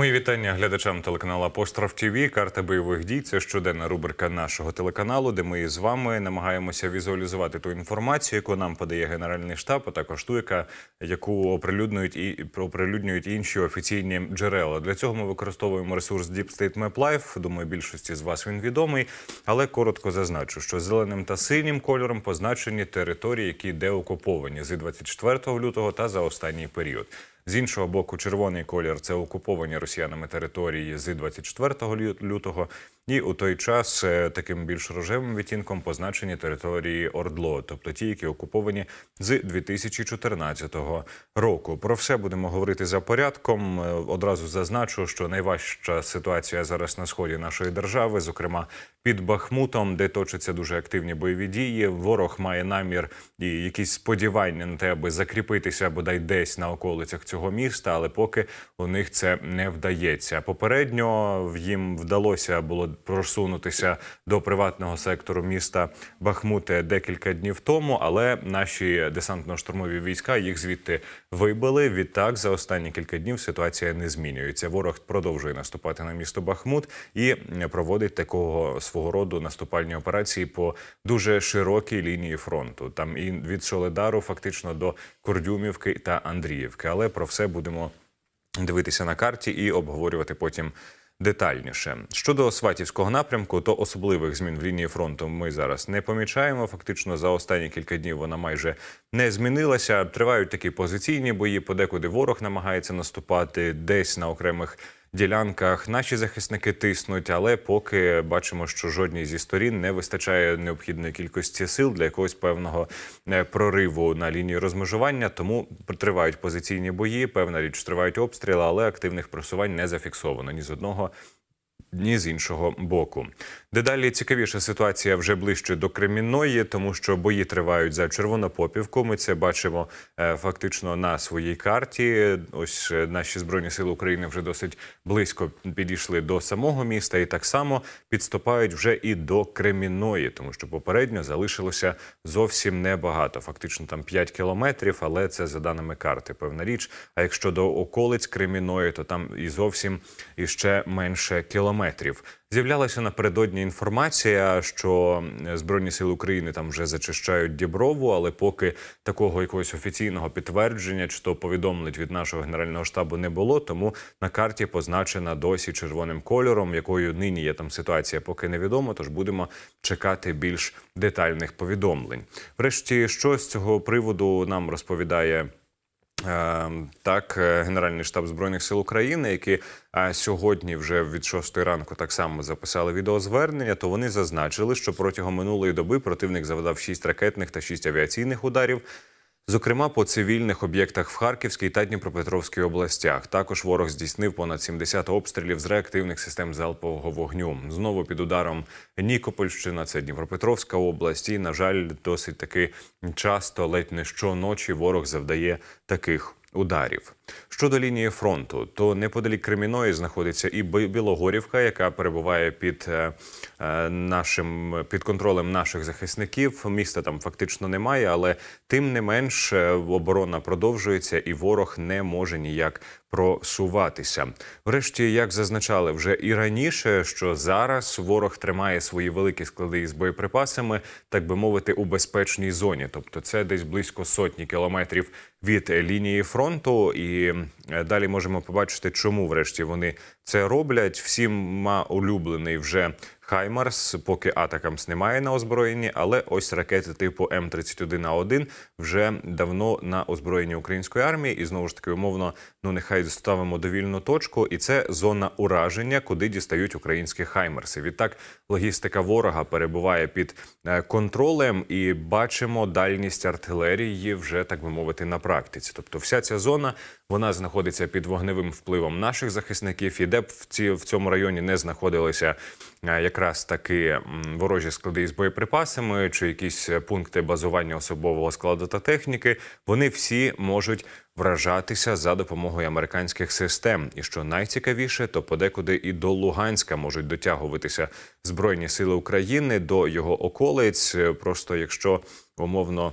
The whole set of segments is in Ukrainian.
Мої вітання глядачам телеканалу Апостроф ТВ. Карта бойових дій. Це щоденна рубрика нашого телеканалу, де ми з вами намагаємося візуалізувати ту інформацію, яку нам подає Генеральний штаб, а також ту, яку оприлюднюють і оприлюднюють інші офіційні джерела. Для цього ми використовуємо ресурс Deep State Map Life. Думаю, більшості з вас він відомий, але коротко зазначу, що зеленим та синім кольором позначені території, які деокуповані з 24 лютого та за останній період. З іншого боку, червоний колір це окуповані росіянами території з 24 лю- лютого. І у той час е, таким більш рожевим відтінком позначені території Ордло, тобто ті, які окуповані з 2014 року. Про все будемо говорити за порядком. Е, Одразу зазначу, що найважча ситуація зараз на сході нашої держави, зокрема під Бахмутом, де точаться дуже активні бойові дії. Ворог має намір і якісь сподівання на те, аби закріпитися бодай десь на околицях цього міста, але поки у них це не вдається. Попередньо їм вдалося було просунутися до приватного сектору міста Бахмуте декілька днів тому, але наші десантно-штурмові війська їх звідти вибили. Відтак за останні кілька днів ситуація не змінюється. Ворог продовжує наступати на місто Бахмут і проводить такого свого роду наступальні операції по дуже широкій лінії фронту. Там і від Соледару фактично до Кордюмівки та Андріївки. Але про все будемо дивитися на карті і обговорювати потім. Детальніше щодо сватівського напрямку, то особливих змін в лінії фронту ми зараз не помічаємо. Фактично за останні кілька днів вона майже не змінилася. Тривають такі позиційні бої. Подекуди ворог намагається наступати десь на окремих ділянках. Наші захисники тиснуть, але поки бачимо, що жодній зі сторін не вистачає необхідної кількості сил для якогось певного е, прориву на лінії розмежування. Тому тривають позиційні бої. Певна річ тривають обстріли, але активних просувань не зафіксовано ні з одного. Ні з іншого боку. Дедалі цікавіша ситуація вже ближче до Кремінної, тому що бої тривають за Червонопопівку. Ми це бачимо е, фактично на своїй карті. Ось е, наші збройні сили України вже досить близько підійшли до самого міста, і так само підступають вже і до Кремінної, тому що попередньо залишилося зовсім небагато. Фактично там 5 кілометрів, але це за даними карти. Певна річ. А якщо до околиць Креміної, то там і зовсім іще менше кілометрів. З'являлася напередодні інформація, що Збройні сили України там вже зачищають Діброву, але поки такого якогось офіційного підтвердження чи то повідомлень від нашого генерального штабу не було. Тому на карті позначена досі червоним кольором, якою нині є там ситуація, поки невідомо. Тож будемо чекати більш детальних повідомлень. Врешті, що з цього приводу нам розповідає. Е, Так, е, Генеральний штаб збройних сил України, які сьогодні вже від 6 ранку так само записали відеозвернення, то вони зазначили, що протягом минулої доби противник завдав 6 ракетних та 6 авіаційних ударів. Зокрема, по цивільних об'єктах в Харківській та Дніпропетровській областях. Також ворог здійснив понад 70 обстрілів з реактивних систем залпового вогню. Знову під ударом Нікопольщина, це Дніпропетровська область. І, на жаль, досить таки часто, ледь не щоночі, ворог завдає таких ударів. Щодо лінії фронту, то неподалік Креміної знаходиться і Бі- Білогорівка, яка перебуває під е, е, нашим під контролем наших захисників. Міста там фактично немає, але тим не менш е, оборона продовжується, і ворог не може ніяк просуватися. Врешті, як зазначали вже і раніше, що зараз ворог тримає свої великі склади із боєприпасами, так би мовити, у безпечній зоні. Тобто, це десь близько сотні кілометрів від лінії фронту. І е, далі можемо побачити, чому врешті вони це роблять. Всіма улюблений вже Хаймарс, поки Атакамс немає на озброєнні, але ось ракети типу М31А1 вже давно на озброєнні української армії, і знову ж таки умовно, ну нехай ставимо довільну точку, і це зона ураження, куди дістають українські хаймерси. Відтак логістика ворога перебуває під е, контролем, і бачимо дальність артилерії вже так би мовити на практиці. Тобто, вся ця зона вона знаходиться під вогневим впливом наших захисників. І де б в ці в цьому районі не знаходилися якраз таки ворожі склади із боєприпасами чи якісь е, пункти базування особового складу та техніки, вони всі можуть вражатися за допомогою американських систем. І що найцікавіше, то подекуди і до Луганська можуть дотягуватися збройні сили України до його околиць. Е, Просто якщо умовно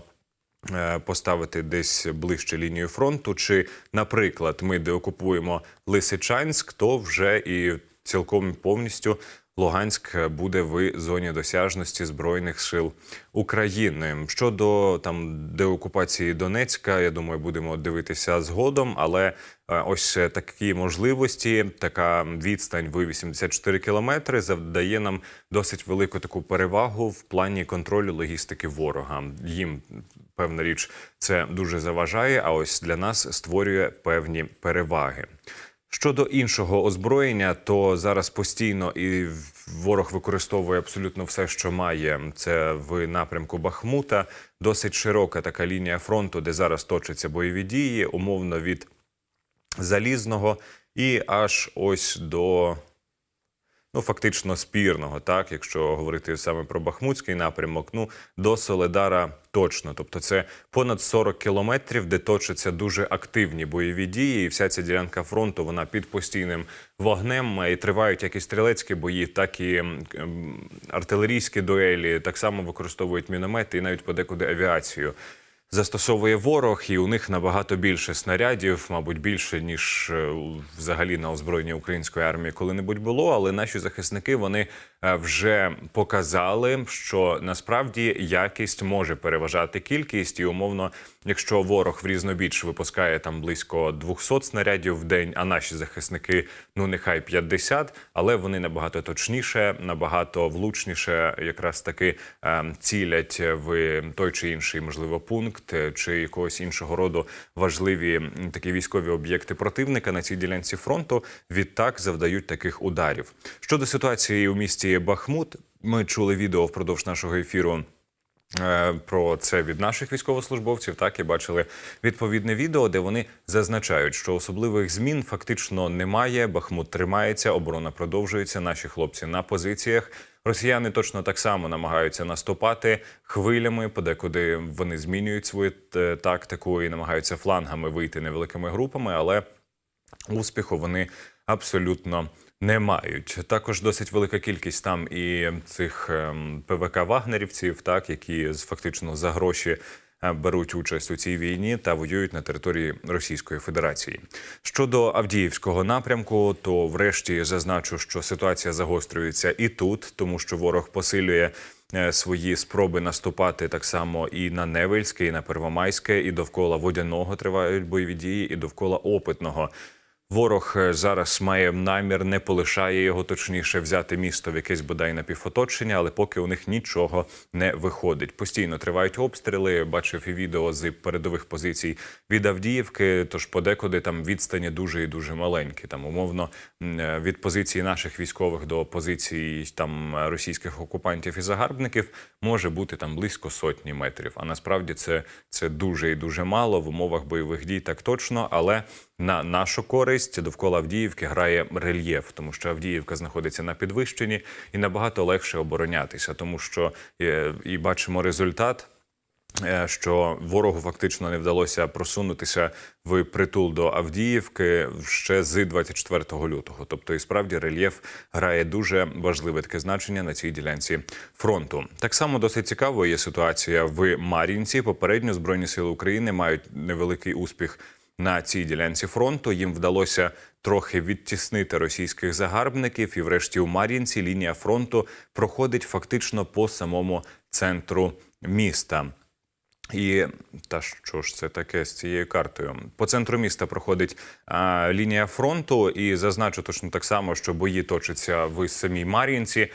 е, поставити десь ближче лінію фронту. Чи, наприклад, ми деокупуємо Лисичанськ, то вже і цілком повністю Луганськ буде в зоні досяжності збройних сил України. Щодо там деокупації Донецька, я думаю, будемо дивитися згодом. Але е, ось такі можливості, така відстань в 84 кілометри завдає нам досить велику таку перевагу в плані контролю логістики ворога. Їм певна річ це дуже заважає. А ось для нас створює певні переваги. Щодо іншого озброєння, то зараз постійно і ворог використовує абсолютно все, що має. Це в напрямку Бахмута. Досить широка така лінія фронту, де зараз точаться бойові дії, умовно від залізного і аж ось до. Ну, фактично спірного, так, якщо говорити саме про Бахмутський напрямок, ну до Соледара точно. Тобто, це понад 40 кілометрів, де точаться дуже активні бойові дії. І вся ця ділянка фронту вона під постійним вогнем і тривають як і стрілецькі бої, так і артилерійські дуелі. Так само використовують міномети і навіть подекуди авіацію. Застосовує ворог, і у них набагато більше снарядів, мабуть, більше ніж е, взагалі на озброєнні української армії коли-небудь було. Але наші захисники вони вже показали, що насправді якість може переважати кількість, і умовно, якщо ворог в різнобіч випускає там близько 200 снарядів в день, а наші захисники ну нехай 50, але вони набагато точніше, набагато влучніше, якраз таки е, цілять в той чи інший можливо пункт чи якогось іншого роду важливі такі військові об'єкти противника на цій ділянці фронту. Відтак завдають таких ударів. Щодо ситуації у місті Бахмут, ми чули відео впродовж нашого ефіру. е, Про це від наших військовослужбовців так і бачили відповідне відео, де вони зазначають, що особливих змін фактично немає. Бахмут тримається, оборона продовжується. Наші хлопці на позиціях. Росіяни точно так само намагаються наступати хвилями. Подекуди вони змінюють свою е, тактику і намагаються флангами вийти невеликими групами, але успіху вони абсолютно не мають. Також досить велика кількість там і цих ем, ПВК вагнерівців, так які фактично за гроші. е, Беруть участь у цій війні та воюють на території Російської Федерації. Щодо Авдіївського напрямку, то врешті зазначу, що ситуація загострюється і тут, тому що ворог посилює е, свої спроби наступати так само і на Невельське, і на Первомайське, і довкола водяного тривають бойові дії, і довкола опитного. Ворог е, зараз має намір, не полишає його точніше взяти місто в якесь бодай напівоточення, але поки у них нічого не виходить. Постійно тривають обстріли. Бачив і відео з передових позицій від Авдіївки. Тож подекуди там відстані дуже і дуже маленькі. Там умовно е, від позиції наших військових до позицій там російських окупантів і загарбників може бути там близько сотні метрів. А насправді це, це дуже і дуже мало в умовах бойових дій, так точно, але на нашу користь довкола Авдіївки грає рельєф, тому що Авдіївка знаходиться на підвищенні і набагато легше оборонятися, тому що е, і бачимо результат. е, Що ворогу фактично не вдалося просунутися в притул до Авдіївки ще з 24 лютого. Тобто, і справді рельєф грає дуже важливе таке значення на цій ділянці фронту. Так само досить цікавою є ситуація в Мар'їнці. Попередньо збройні сили України мають невеликий успіх на цій ділянці фронту. Їм вдалося трохи відтіснити російських загарбників, і, врешті, у Мар'їнці лінія фронту проходить фактично по самому центру міста. І та що ж це таке з цією картою? По центру міста проходить а, лінія фронту, і зазначу точно так само, що бої точаться в самій Мар'їнці.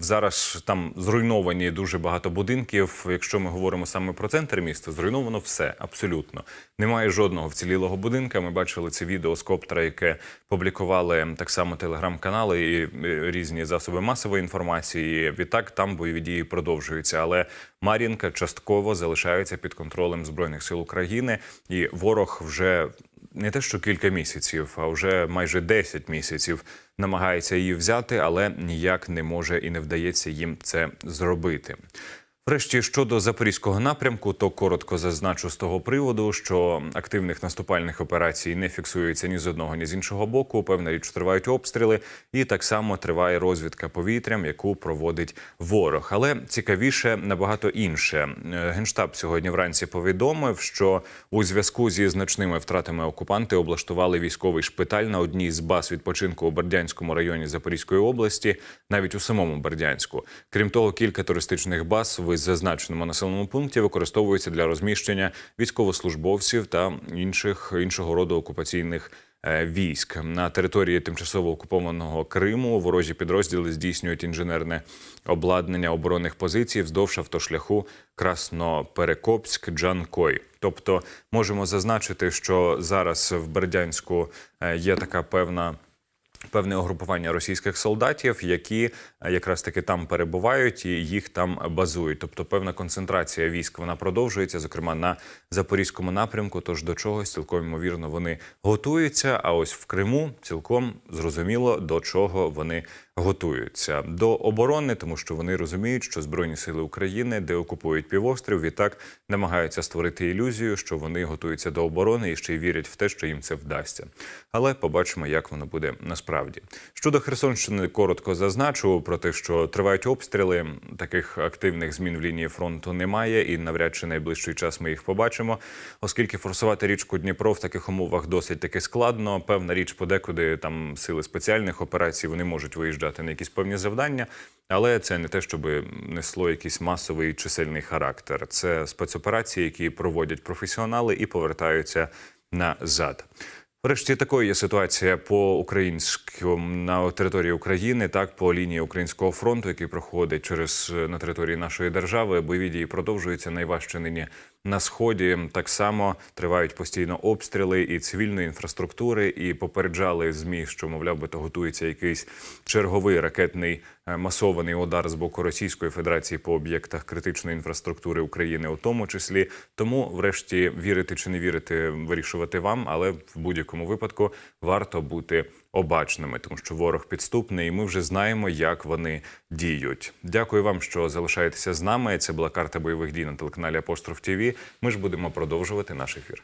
Зараз там зруйновані дуже багато будинків. Якщо ми говоримо саме про центр міста, зруйновано все абсолютно. Немає жодного вцілілого будинка. Ми бачили це відео з коптера, яке публікували так само телеграм-канали і е, різні засоби масової інформації. Відтак там бойові дії продовжуються, але Мар'їнка частково залишається під контролем збройних сил України, і ворог вже не те, що кілька місяців, а вже майже 10 місяців намагається її взяти, але ніяк не може і не вдається їм це зробити. Врешті щодо запорізького напрямку, то коротко зазначу з того приводу, що активних наступальних операцій не фіксується ні з одного, ні з іншого боку. Певна річ тривають обстріли, і так само триває розвідка повітрям, яку проводить ворог. Але цікавіше набагато інше. Е, Генштаб сьогодні вранці повідомив, що у зв'язку зі значними втратами окупанти облаштували військовий шпиталь на одній з баз відпочинку у Бердянському районі Запорізької області, навіть у самому Бердянську. Крім того, кілька туристичних баз в зазначеному населеному пункті використовуються для розміщення військовослужбовців та інших іншого роду окупаційних. е, Військ на території тимчасово окупованого Криму ворожі підрозділи здійснюють інженерне обладнання оборонних позицій вздовж автошляху Красноперекопськ Джанкой. Тобто можемо зазначити, що зараз в Бердянську е, є така певна певне угрупування російських солдатів, які е, якраз таки там перебувають і їх там базують. Тобто певна концентрація військ вона продовжується, зокрема на запорізькому напрямку. Тож до чогось цілком ймовірно вони готуються. А ось в Криму цілком зрозуміло до чого вони готуються до оборони, тому що вони розуміють, що збройні сили України де окупують півострів, відтак намагаються створити ілюзію, що вони готуються до оборони і ще й вірять в те, що їм це вдасться. Але побачимо, як воно буде насправді. Щодо Херсонщини, коротко зазначу про те, що тривають обстріли. Таких активних змін в лінії фронту немає, і навряд чи найближчий час ми їх побачимо, оскільки форсувати річку Дніпро в таких умовах досить таки складно. Певна річ подекуди там сили спеціальних операцій вони можуть виїжджати на якісь певні завдання, але це не те, щоб несло якийсь масовий чисельний характер. Це спецоперації, які проводять професіонали і повертаються назад. Врешті такою є ситуація по українському на території України, так по лінії українського фронту, який проходить через на території нашої держави. Бойові дії продовжуються найважче нині на сході. Так само тривають постійно обстріли і цивільної інфраструктури, і попереджали змі, що мовляв би то готується якийсь черговий ракетний е, масований удар з боку Російської Федерації по об'єктах критичної інфраструктури України, у тому числі. Тому, врешті, вірити чи не вірити, вирішувати вам, але в будь-якому випадку варто бути обачними, тому що ворог підступний, і ми вже знаємо, як вони діють. Дякую вам, що залишаєтеся з нами. Це була карта бойових дій на телеканалі Апостроф ТІВІ. Ми ж будемо продовжувати наш ефір.